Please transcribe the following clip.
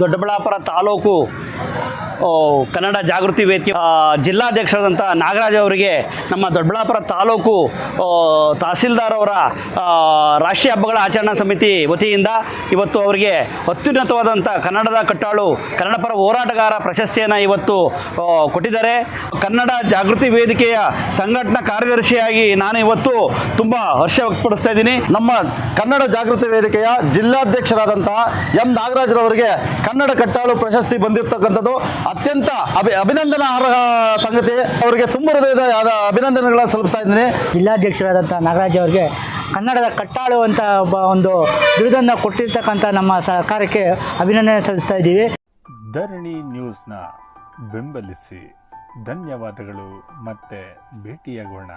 ದೊಡ್ಡಬಳ್ಳಾಪುರ ತಾಲೂಕು ಕನ್ನಡ ಜಾಗೃತಿ ವೇದಿಕೆ. ಜಿಲ್ಲಾಧ್ಯಕ್ಷರಾದಂಥ ನಾಗರಾಜ್ ಅವರಿಗೆ ನಮ್ಮ ದೊಡ್ಡಬಳ್ಳಾಪುರ ತಾಲೂಕು ತಹಸೀಲ್ದಾರ್ ಅವರ ರಾಷ್ಟ್ರೀಯ ಹಬ್ಬಗಳ ಆಚರಣಾ ಸಮಿತಿ ವತಿಯಿಂದ ಇವತ್ತು ಅವರಿಗೆ ಅತ್ಯುನ್ನತವಾದಂಥ ಕನ್ನಡದ ಕಟ್ಟಾಳು ಕನ್ನಡ ಪರ ಹೋರಾಟಗಾರ ಪ್ರಶಸ್ತಿಯನ್ನು ಇವತ್ತು ಕೊಟ್ಟಿದ್ದಾರೆ. ಕನ್ನಡ ಜಾಗೃತಿ ವೇದಿಕೆಯ ಸಂಘಟನಾ ಕಾರ್ಯದರ್ಶಿಯಾಗಿ ನಾನು ಇವತ್ತು ತುಂಬ ಹರ್ಷ ವ್ಯಕ್ತಪಡಿಸ್ತಾ ಇದ್ದೀನಿ. ನಮ್ಮ ಕನ್ನಡ ಜಾಗೃತಿ ವೇದಿಕೆಯ ಜಿಲ್ಲಾಧ್ಯಕ್ಷರಾದಂತಹ ಎಂ ನಾಗರಾಜ್ರವರಿಗೆ ಕನ್ನಡ ಕಟ್ಟಾಳು ಪ್ರಶಸ್ತಿ ಬಂದಿರತಕ್ಕಂಥದ್ದು ಅತ್ಯಂತ ಅಭಿ ಅಭಿನಂದನಾರ್ಹ ಸಂಗತಿ. ಅವರಿಗೆ ತುಂಬ ಹೃದಯದ ಅಭಿನಂದನೆಗಳನ್ನು ಅಭಿನಂದನೆಗಳ ಸಲ್ಲಿಸ್ತಾ ಇದ್ದೀನಿ. ಜಿಲ್ಲಾಧ್ಯಕ್ಷರಾದಂಥ ನಾಗರಾಜ್ ಅವರಿಗೆ ಕನ್ನಡದ ಕಟ್ಟಾಳು ಅಂತ ಒಬ್ಬ ಒಂದು ಬಿರುದನ್ನು ಕೊಟ್ಟಿರ್ತಕ್ಕಂಥ ನಮ್ಮ ಸರ್ಕಾರಕ್ಕೆ ಅಭಿನಂದನೆ ಸಲ್ಲಿಸ್ತಾ ಇದ್ದೀವಿ. ಧರಣಿ ನ್ಯೂಸ್ನ ಬೆಂಬಲಿಸಿ ಧನ್ಯವಾದಗಳು ಮತ್ತೆ ಭೇಟಿಯಾಗೋಣ.